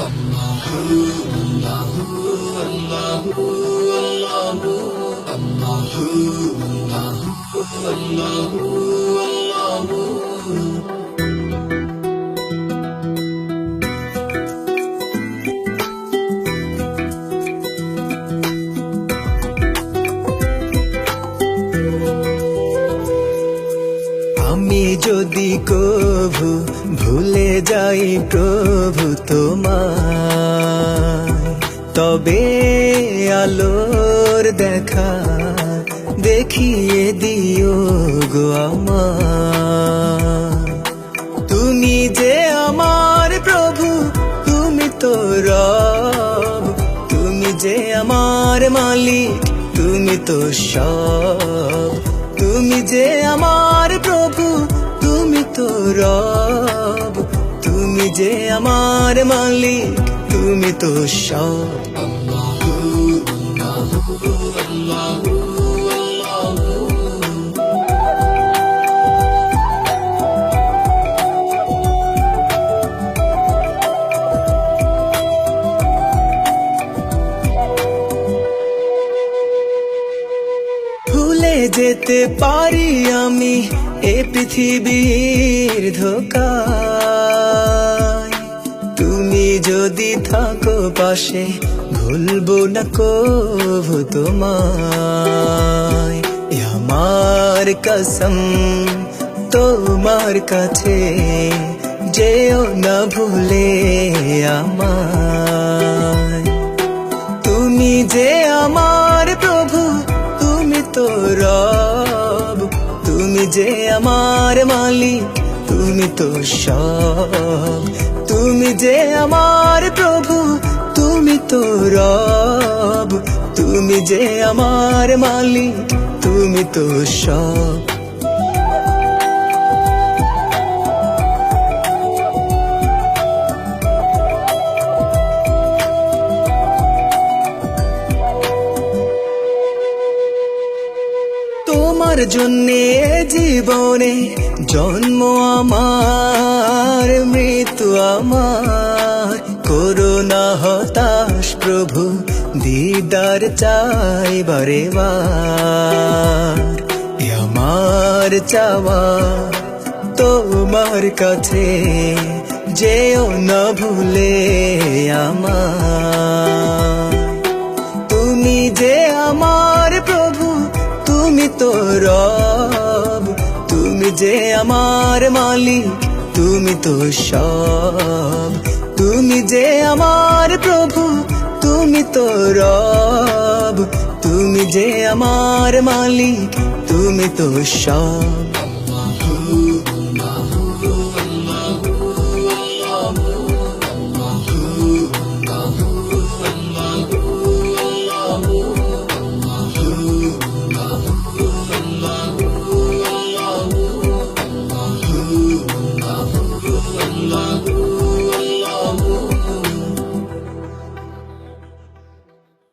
আমি কভু, ভুলে যাই প্রভু তোমার তবে আলোর দেখা দেখিয়ে দিও গো আমার তুমি যে আমার প্রভু, তুমি তো রব। তুমি যে আমার মালিক, তুমি তো সব। তুমি যে আমার প্রভু তো রব তুমি যে আমার মালিক তুমি তো সব। ভুলে যেতে পারি আমি এ পৃথিবীর ধোকা তুমি যদি থাকো পাশে, ভুলবো না কভু তোমায়। আমার কসম, তোমার কাছে যেও না ভুলে আমায়। তুমি যে আমার প্রভু, তুমি তো তুমি যে আমার মালি তুমি তো সব। তুমি যে আমার প্রভু, তুমি তো রব। তুমি যে আমার মালি তুমি তো সব। তোমার জন্যে জীবনে জন্ম আমার, মৃত্যু আমার। করোনা হতাশ প্রভু, দিদার চাই বারে আমার চাওয়া তোমার কাছে, যেও না ভুলে আমার। তো রব, তুমি যে আমার মালিক, তুমি তো সব। তুমি যে আমার প্রভু, তুমি তো রব। তুমি যে আমার মালিক, তুমি তো সব।